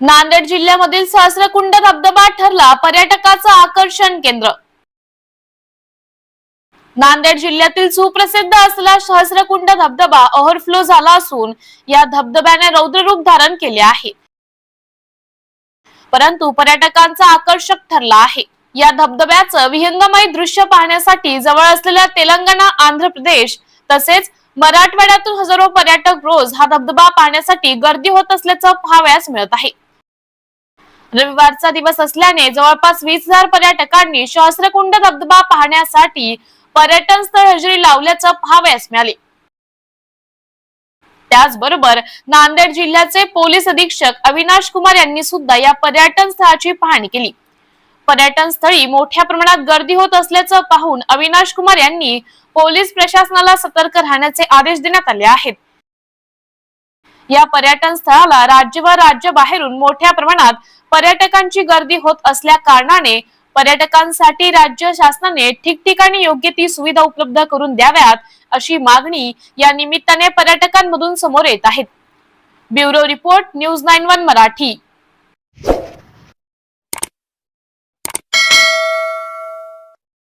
नांदेड जिल्ह्यामधील सहस्रकुंड धबधबा ठरला पर्यटकाचं आकर्षण केंद्र. नांदेड जिल्ह्यातील सुप्रसिद्ध असलेला सहस्रकुंड धबधबा ओव्हरफ्लो झाला असून या धबधब्याने रौद्ररूप धारण केले आहे. परंतु पर्यटकांचा आकर्षक ठरला आहे. या धबधब्याचं विहंगमय दृश्य पाहण्यासाठी जवळ असलेल्या तेलंगणा आंध्र प्रदेश तसेच मराठवाड्यातून हजारो पर्यटक रोज हा धबधबा पाहण्यासाठी गर्दी होत असल्याचं पाहावयास मिळत आहे. रविवारचा दिवस असल्याने जवळपास वीस हजार पर्यटकांनी सहस्रकुंड धबधबा पाहण्यासाठी पर्यटन स्थळ हजेरी लावल्याचं पाहावयास मिळाले. त्याचबरोबर नांदेड जिल्ह्याचे पोलीस अधीक्षक अविनाश कुमार यांनी सुद्धा या पर्यटन स्थळाची पाहणी केली. पर्यटन स्थळी मोठ्या प्रमाणात गर्दी होत असल्याचं पाहून अविनाश कुमार यांनी पोलीस प्रशासनाला सतर्क राहण्याचे आदेश देण्यात आले आहेत. या पर्यटन स्थळाला राज्य व राज्य बाहेरून मोठ्या प्रमाणात पर्यटकांची गर्दी होत असल्या कारणाने पर्यटकांसाठी राज्य शासनाने ठिकठिकाणी योग्य ती सुविधा उपलब्ध करून द्याव्यात अशी मागणी या निमित्ताने पर्यटकांमधून समोर येत आहेत bureau report news nine one Marathi.